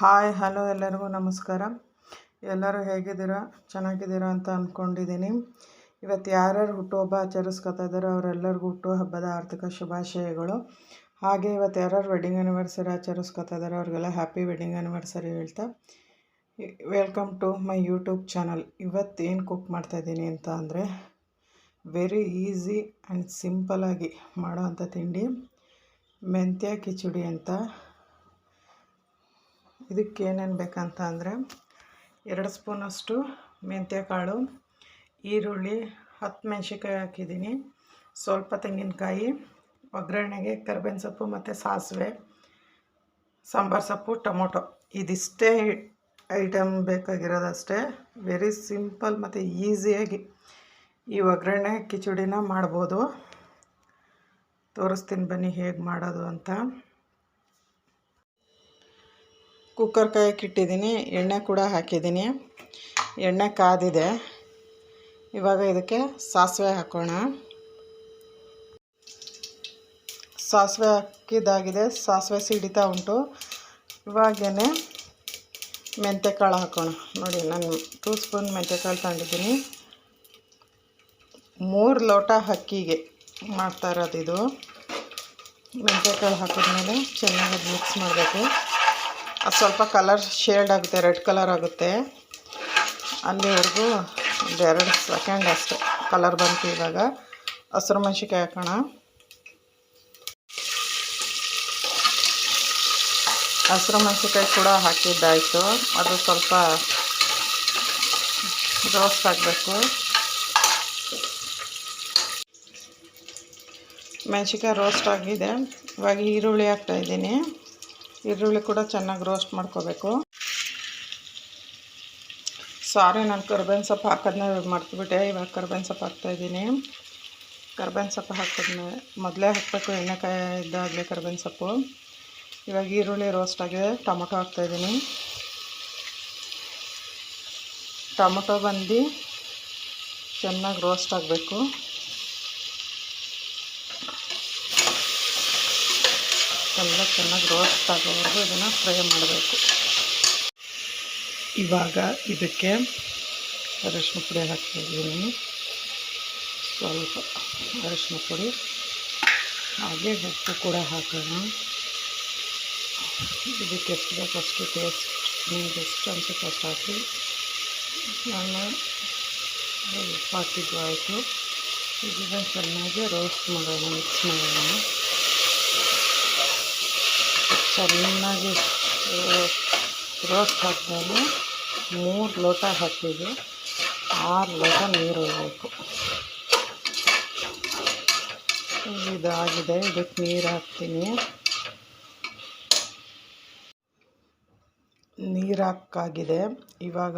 Hi, hello ಎಲ್ಲರಿಗೂ ನಮಸ್ಕಾರ. ಎಲ್ಲರೂ ಹೇಗಿದ್ದೀರಾ? ಚೆನ್ನಾಗಿದ್ದೀರಾ ಅಂತ ಅಂದ್ಕೊಂಡಿದ್ದೀನಿ ಇವತ್ತು ಯಾರ್ಯಾರು ಹುಟ್ಟುಹಬ್ಬ ಆಚರಿಸ್ಕೊತಾ ಇದ್ದಾರೋ ಅವರೆಲ್ಲರಿಗೂ ಹುಟ್ಟುಹಬ್ಬದ ಆರ್ಥಿಕ ಶುಭಾಶಯಗಳು. ಹಾಗೆ ಇವತ್ತು ಯಾರ್ಯಾರು ವೆಡ್ಡಿಂಗ್ ಆ್ಯನಿವರ್ಸರಿ ಆಚರಿಸ್ಕೊತಾ ಇದ್ದಾರೋ ಅವ್ರಿಗೆಲ್ಲ ಹ್ಯಾಪಿ ವೆಡ್ಡಿಂಗ್ ಆ್ಯನಿವರ್ಸರಿ ಹೇಳ್ತಾ. Welcome to my YouTube channel ಇವತ್ತು ಏನು ಕುಕ್ ಮಾಡ್ತಾಯಿದ್ದೀನಿ ಅಂತ ಅಂದರೆ ವೆರಿ ಈಸಿ ಆ್ಯಂಡ್ ಸಿಂಪಲಾಗಿ ಮಾಡೋವಂಥ ತಿಂಡಿ ಮೆಂತ್ಯ ಕಿಚಡಿ ಅಂತ ಇದಕ್ಕೆ ಏನೇನು ಬೇಕಂತ ಅಂದರೆ ಎರಡು ಸ್ಪೂನಷ್ಟು ಮೆಂತ್ಯ ಕಾಳು, ಈರುಳ್ಳಿ, ಹತ್ತು ಮೆಣ್ಸಿನ್ಕಾಯಿ ಹಾಕಿದ್ದೀನಿ. ಸ್ವಲ್ಪ ತೆಂಗಿನಕಾಯಿ, ಒಗ್ಗರಣೆಗೆ ಕರ್ಬೇವಿನ ಸೊಪ್ಪು ಮತ್ತು ಸಾಸಿವೆ, ಸಾಂಬಾರು ಸೊಪ್ಪು, ಟೊಮೊಟೊ. ಇದಿಷ್ಟೇ ಐಟಮ್ ಬೇಕಾಗಿರೋದಷ್ಟೇ. ವೆರಿ ಸಿಂಪಲ್ ಮತ್ತು ಈಸಿಯಾಗಿ ಈ ಒಗ್ಗರಣೆ ಕಿಚಡಿನ ಮಾಡ್ಬೋದು. ತೋರಿಸ್ತೀನಿ ಬನ್ನಿ ಹೇಗೆ ಮಾಡೋದು ಅಂತ. ಕುಕ್ಕರ್ ಕಾಯಕ್ಕಿಟ್ಟಿದ್ದೀನಿ ಎಣ್ಣೆ ಕೂಡ ಹಾಕಿದ್ದೀನಿ. ಎಣ್ಣೆ ಕಾದಿದೆ. ಇವಾಗ ಇದಕ್ಕೆ ಸಾಸಿವೆ ಹಾಕೋಣ. ಸಾಸಿವೆ ಹಾಕಿದ್ದಾಗಿದೆ. ಸಾಸಿವೆ ಸಿಡಿತಾ ಉಂಟು. ಇವಾಗೇ ಮೆಂತ್ಯಕಾಳು ಹಾಕೋಣ. ನೋಡಿ, ನಾನು ಟೂ ಸ್ಪೂನ್ ಮೆಂತ್ಯಕಾಳು ತಗೊಂಡಿದ್ದೀನಿ ಮೂರು ಲೋಟ ಅಕ್ಕಿಗೆ ಮಾಡ್ತಾ ಇರೋದು ಇದು. ಮೆಂತ್ಯಕಾಳು ಹಾಕಿದ್ಮೇಲೆ ಚೆನ್ನಾಗಿ ಮಿಕ್ಸ್ ಮಾಡಬೇಕು. ಅದು ಸ್ವಲ್ಪ ಕಲರ್ ಶೇಡ್ ಆಗುತ್ತೆ, ರೆಡ್ ಕಲರ್ ಆಗುತ್ತೆ. ಅಲ್ಲಿವರೆಗೂ ಒಂದು ಎರಡು ಸೆಕೆಂಡ್ ಅಷ್ಟೆ ಕಲರ್ ಬಂತು ಇವಾಗ. ಹಸಿರು ಮೆಣಸಿಕಾಯಿ ಹಾಕೋಣ. ಹಸಿರು ಮೆಣಸಿಕಾಯಿ ಕೂಡ ಹಾಕಿದ್ದಾಯಿತು. ಅದು ಸ್ವಲ್ಪ ರೋಸ್ಟ್ ಆಗಬೇಕು. ಮೆಣ್ಸಿನ್ಕಾಯಿ ರೋಸ್ಟ್ ಆಗಿದೆ. ಇವಾಗ ಈರುಳ್ಳಿ ಹಾಕ್ತಾಯಿದ್ದೀನಿ ಈರುಳ್ಳಿ ಕೂಡ ಚೆನ್ನಾಗಿ ರೋಸ್ಟ್ ಮಾಡ್ಕೋಬೇಕು. ಸಾರಿ ನಾನು ಕರ್ಬೇವಿನ ಸೊಪ್ಪು ಹಾಕೋದನ್ನ ಮರ್ತುಬಿಟ್ಟೆ. ಇವಾಗ ಕರ್ಬೇವಿನ ಸೊಪ್ಪು ಹಾಕ್ತಾಯಿದ್ದೀನಿ ಕರ್ಬೇವಿನ ಸೊಪ್ಪು ಹಾಕಿದ್ಮೇಲೆ ಮೊದಲೇ ಹಾಕಬೇಕು, ಎಣ್ಣೆಕಾಯಿ ಇದ್ದಾಗಲೇ ಕರ್ಬೇವಿನ ಸೊಪ್ಪು. ಇವಾಗ ಈರುಳ್ಳಿ ರೋಸ್ಟ್ ಆಗಿದೆ, ಟೊಮೊಟೊ ಹಾಕ್ತಾಯಿದ್ದೀನಿ ಟೊಮೊಟೊ ಬಂದು ಚೆನ್ನಾಗಿ ರೋಸ್ಟ್ ಆಗಬೇಕು. ಎಲ್ಲ ಚೆನ್ನಾಗಿ ರೋಸ್ಟ್ ಆಗೋವರೆಗೂ ಇದನ್ನು ಫ್ರೈ ಮಾಡಬೇಕು. ಇವಾಗ ಇದಕ್ಕೆ ಅರಿಶಿನ ಪುಡಿ ಹಾಕ್ತಿದ್ದೀನಿ ಸ್ವಲ್ಪ ಅರಿಶಿನ ಪುಡಿ, ಹಾಗೆ ಉಪ್ಪು ಕೂಡ ಹಾಕೋಣ. ಇದಕ್ಕೆ ಎಷ್ಟು ಬೇಕಷ್ಟು ಟೇಸ್ಟ್ ನಿಮ್ಗೆ ಎಷ್ಟು ಅನ್ಸುತ್ತೆ ಅಷ್ಟು ಹಾಕಿ. ನಾನು ಉಪ್ಪು ಹಾಕಿದ್ದು ಆಯಿತು. ಇದನ್ನು ಚೆನ್ನಾಗಿ ರೋಸ್ಟ್ ಮಾಡೋಣ ಮಿಕ್ಸ್ ಮಾಡೋಣ. ಚೆನ್ನಾಗಿ ರೋಸ್ಟ್ ಹಾಕಿದ್ಮೇಲೆ ಮೂರು ಲೋಟ ಹಾಕಿದ್ವಿ ಆರು ಲೋಟ ನೀರು ಹೋಗಬೇಕು. ಇದಾಗಿದೆ ಇದಕ್ಕೆ ನೀರು ಹಾಕ್ತೀನಿ. ನೀರು ಹಾಕಾಗಿದೆ ಇವಾಗ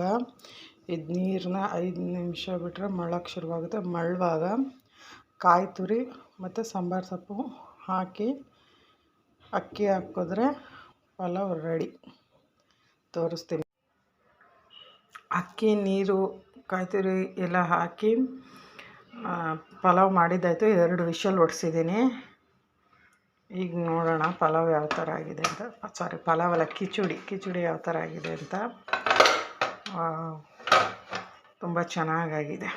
ಇದು ನೀರನ್ನ ಐದು ನಿಮಿಷ ಬಿಟ್ಟರೆ ಮಳ್ಳಕ್ಕೆ ಶುರುವಾಗುತ್ತೆ. ಮಳುವಾಗ ಕಾಯಿ ತುರಿ ಮತ್ತು ಸಾಂಬಾರು ಸೊಪ್ಪು ಹಾಕಿ ಅಕ್ಕಿ ಹಾಕಿದ್ರೆ ಪಲಾವ್ ರೆಡಿ ತೋರಿಸ್ತೀನಿ. ಅಕ್ಕಿ, ನೀರು, ಕಾಯ್ತುರಿ ಎಲ್ಲ ಹಾಕಿ ಪಲಾವ್ ಮಾಡಿದ್ದಾಯಿತು. ಎರಡು ವಿಷಲ್ ಹೊಡ್ಸಿದ್ದೀನಿ ಈಗ ನೋಡೋಣ ಪಲಾವ್ ಯಾವ ಥರ ಆಗಿದೆ ಅಂತ. ಸಾರಿ ಪಲಾವ್ ಅಲ್ಲ, ಕಿಚುಡಿ. ಕಿಚುಡಿ ಯಾವ ಥರ ಆಗಿದೆ ಅಂತ. ತುಂಬ ಚೆನ್ನಾಗಾಗಿದೆ.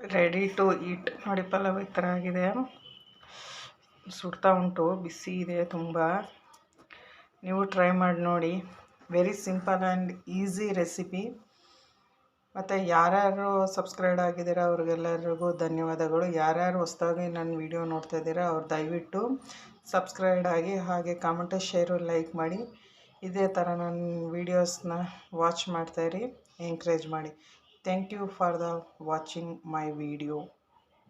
ರೆಡಿ ಟು ಈಟ್ ನೋಡಿ ಪಲಾವ್ ಈ ಥರ ಆಗಿದೆ. ಸುಡ್ತಾ ಉಂಟು, ಬಿಸಿ ಇದೆ ತುಂಬ. ನೀವು ಟ್ರೈ ಮಾಡಿ ನೋಡಿ. Very simple and easy recipe ಮತ್ತು ಯಾರ್ಯಾರು ಸಬ್ಸ್ಕ್ರೈಬ್ ಆಗಿದ್ದೀರ ಅವ್ರಿಗೆಲ್ಲರಿಗೂ ಧನ್ಯವಾದಗಳು. ಯಾರ್ಯಾರು ಹೊಸ್ದಾಗಿ ನನ್ನ ವಿಡಿಯೋ ನೋಡ್ತಾ ಇದ್ದೀರಾ ಅವ್ರು ದಯವಿಟ್ಟು ಸಬ್ಸ್ಕ್ರೈಬ್ ಆಗಿ ಹಾಗೆ ಕಾಮೆಂಟು ಶೇರು ಲೈಕ್ ಮಾಡಿ. ಇದೇ ಥರ ನನ್ನ ವೀಡಿಯೋಸ್ನ ವಾಚ್ ಮಾಡ್ತಾಯಿರಿ ಎಂಕರೇಜ್ ಮಾಡಿ. Thank you for the watching my video